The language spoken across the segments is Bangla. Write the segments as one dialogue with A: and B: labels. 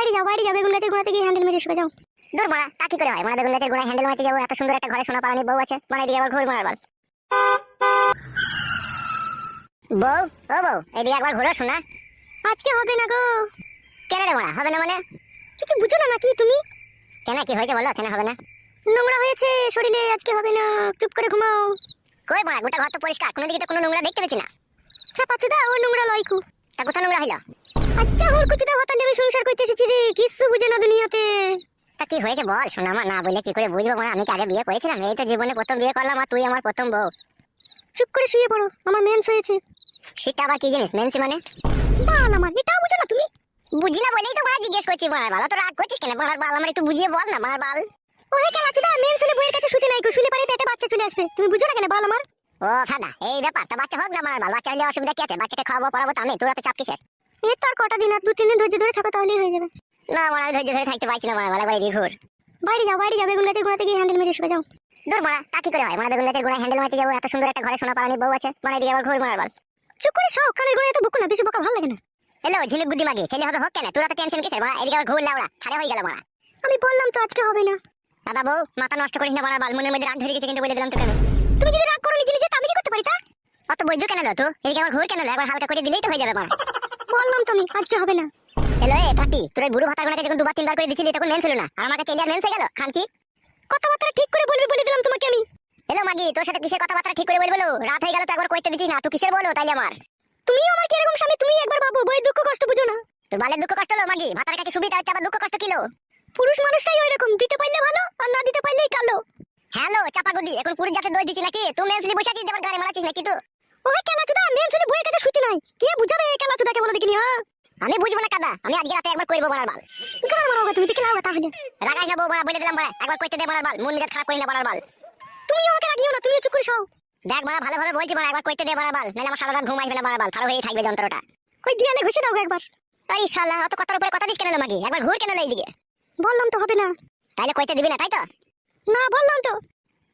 A: বাইরে যাও বাইরে যাও বেগুন গাছের গোড়াতে গিয়ে হ্যান্ডেল মেরে শুকে যাও।
B: দূর মারা তা কি করে হয়? মানে বেগুন গাছের গোড়ায় হ্যান্ডেল মারতে যাব এত সুন্দর একটা ঘরে সোনা পালানি বউ আছে মানে এদিকে আবার ঘুর মারার বল। বউ ও বউ এদিকে একবার ঘুরো শোনা
A: আজকে হবে না গো।
B: কেন রে মারা হবে না মানে?
A: কিছু বুঝো না নাকি তুমি?
B: কেন কি হয়েছে বলো কেন হবে না?
A: নোংরা হয়েছে শরীরে আজকে হবে না চুপ করে ঘুমাও।
B: কই মারা গোটা ঘর তো পরিষ্কার কোনো দিকে তো কোনো নোংরা দেখতে পেছি না।
A: হ্যাঁ পাচুদা ও নোংরা লয়কু
B: তা কোথাও নোংরা হইল?
A: আচ্ছা ওর কুচুদা হতালে আমি সংসার করতে এসেছি রে কিছু বুঝে না দুনিয়াতে।
B: তা কি হয়েছে বল শোনা মা না বললে কি করে বুঝব মানে আমি কি আগে বিয়ে করেছিলাম? এই তো জীবনে প্রথম বিয়ে করলাম আর তুই আমার প্রথম বউ।
A: চুপ করে শুয়ে পড়ো আমার মেন্স হয়েছে।
B: সেটা আবার কি জিনিস? মেনসি মানে?
A: বাল আমার এটাও বুঝো না তুমি।
B: বুঝি না বলেই তো মারা জিজ্ঞেস করছি মারার বাল তো রাগ করছিস কেন? মারার বাল আমার একটু বুঝিয়ে বল না মারার বাল।
A: ও হে কেলাচুদা মেন্স হলে বইয়ের কাছে শুতে নাই শুলে পারে পেটে বাচ্চা চলে আসবে। তুমি বুঝো না কেন বাল আমার?
B: ও ফাদা এই ব্যাপার তা বাচ্চা হোক না মারার বাল বাচ্চা হলে অসুবিধা কি আছে? বাচ্চাকে খাওয়াবো পড়াবো তো আমি তোরা তো চাপ কিসের?
A: এর তো আর কটা দিন আর দু তিন দিন ধৈর্য ধরে থাকো তাহলেই হয়ে যাবে।
B: না আমার আমি ধৈর্য ধরে থাকতে পারছি না একবার ঘুর।
A: বাইরে যাও বাইরে যাও বেগুন গাছের গোড়াতে গিয়ে হ্যান্ডেল মেরে শুকে যাও।
B: দূর মারা তা কি করে হয়? মানে বেগুন গাছের গোড়ায় হ্যান্ডেল মারতে যাব এত সুন্দর একটা ঘরে সোনা পালানি বউ আছে মানে এদিকে আবার ঘুর মারার বাল।
A: চুপ করে কানের গোড়ায় তো বকো না বেশি বকা ভালো লাগে না।
B: হ্যালো বুদ্ধি মাগি ছেলে হবে হোক কেন? তোরা তো টেনশন কিসের মারা এদিকে আবার ঘুর লাউড়া ঠাড়া হয়ে গেল মারা।
A: আমি বললাম তো আজকে হবে না।
B: দাদা বউ মাথা নষ্ট করিস না বাল মনের মধ্যে রাগ ধরে গেছে কিন্তু বলে দিলাম তোকে
A: তুমি যদি রাগ করো নিজে নিজে তা আমি কি করতে পারি তা?
B: অত বৈদ্য কেন লো তো? এদিকে আবার ঘুর কেন একবার হালকা করে দিলেই তো হয়ে যাবে মারা।
A: বললাম তো আমি আজকে হবে না।
B: হ্যালো এ পাটি তোর বুড়ো ভাতার গোনাকে যখন দুবার তিনবার করে দিছিলি তখন মেন ছিল না। আর আমার কাছে এলিয়ার মেন হয়ে গেল খান কি?
A: কথাবার্তা ঠিক করে বলবি বলে দিলাম তোমাকে আমি।
B: হ্যালো মাগি তোর সাথে কিসের কথাবার্তা ঠিক করে বলব রাত হয়ে গেল তো একবার কইতে দিচ্ছি না তুই কিসের বলো তাইলে আমার?
A: তুমিও আমার কি এরকম স্বামী? তুমি একবার ভাবো বই দুঃখ কষ্ট বুঝো না।
B: তোর বালের দুঃখ কষ্ট হলো মাগি ভাতার কাছে সুবিধা হচ্ছে আবার দুঃখ কষ্ট কিলো
A: পুরুষ মানুষটাই ওই রকম দিতে পারলে ভালো আর না দিতে পারলেই কালো।
B: হ্যালো চাপা গুদি এখন পুরুষ জাতে দই দিচ্ছি নাকি? তুই মেনসলি বসে আছিস দেবার গাড়ি মারাচ্ছিস নাকি তুই?
A: ওই কেলাচুদা মেন ছেলে বইয়ের কাছে শুতে নাই কে বুঝাবে এই কেলাচুদাকে বলো দেখিনি হ্যাঁ
B: আমি বুঝব না কাদা। আমি আজকে রাতে একবার করব মারার বাল।
A: গান মারাও তুমি দেখে লাও তাহলে
B: রাগাই না বউ মারা বলে দিলাম মারা একবার কইতে দে মারার বাল। মন নিজের খারাপ করি না মারার বাল।
A: তুমি আমাকে রাগিও না তুমি চুপ করে শোও।
B: দেখ মারা ভালো ভাবে বলছি মারা একবার কইতে দে মারার বাল। নাহলে আমার সারা রাত ঘুম আসবে না মারার বাল। খারাপ হয়েই থাকবে যন্ত্রটা।
A: ওই দিয়ালে ঘুষে দাও একবার।
B: আরে শালা অত কথার উপরে কথা দিস কেন মাগি? একবার ঘুর কেন এইদিকে?
A: বললাম তো হবে না।
B: তাইলে কইতে দিবি না তাই তো?
A: না বললাম তো।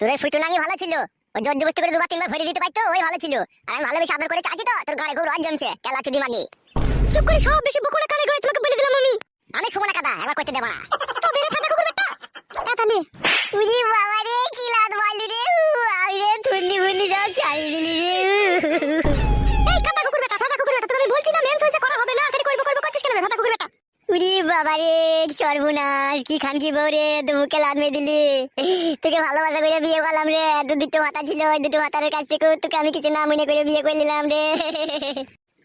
B: তোর এই ফুটু নাঙ্গি ভালো ছিল। ওই জোর জবস্তি করে দুবার তিনবার ভরে দিতে পারতো ওই ভালো ছিল। আর আমি ভালোবেসে আদর করে চাচ্ছি তো তোর ঘরে রজ জমছে। কেলা চুদি মাগি।
A: চুপ করে সব বেশি বকো কানে গড়ে তোমাকে বলে দিলাম আমি।
B: আমি শুভ না কাদা একবার কইতে দে মারা
A: তো বেরে ফাটা কুকুর বেটা তাহলে?
B: উজি বাবা রে কি লাদ মারলি রে। আমি রে থুন্নি ফুন্নি সব ছাড়িয়ে দিলি রে।
A: এই কাটা কুকুর বেটা ফাটা কুকুর বেটা তোকে আমি বলছি না মেন্স হয়েছে করা হবে না। আর করব করব করছিস কেন ফাটা কুকুর বেটা
B: উরি বাবা রে সর্বনাশ কি খান কি বউ রে মুখে লাদ মেয়ে দিলি। তোকে ভালোবাসা করে বিয়ে করলাম রে দু দুটো মাথা ছিল ওই দুটো মাথার কাছ থেকে তোকে আমি কিছু না মনে করে বিয়ে করে নিলাম রে।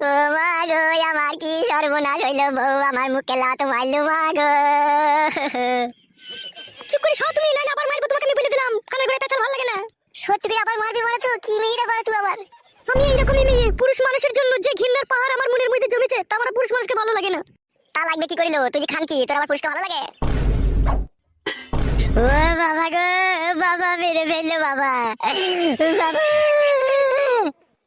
B: ও মা গো আমার কি সর্বনাশ হইল বউ? আমার মুখে লাত মারলো মা গো
A: চুপ করে সব তুমি না আবার মারবো তোমাকে আমি বলে দিলাম। কানে গড়ে পেঁচাল ভালো লাগে না।
B: সত্যি করে আবার মারবি মানে তো? কি মেয়েরা করে তুই আবার?
A: আমি এইরকমই মেয়ে। পুরুষ মানুষের জন্য যে ঘৃণার পাহাড় আমার মনের মধ্যে জমেছে তা আমার পুরুষ মানুষকে ভালো লাগে না।
B: তা লাগবে কি করিল? তুই খান কি? তোর আবার পুরুষকে ভালো লাগে? ও বাবা গো বাবা মেরে ফেলল বাবা। বাবা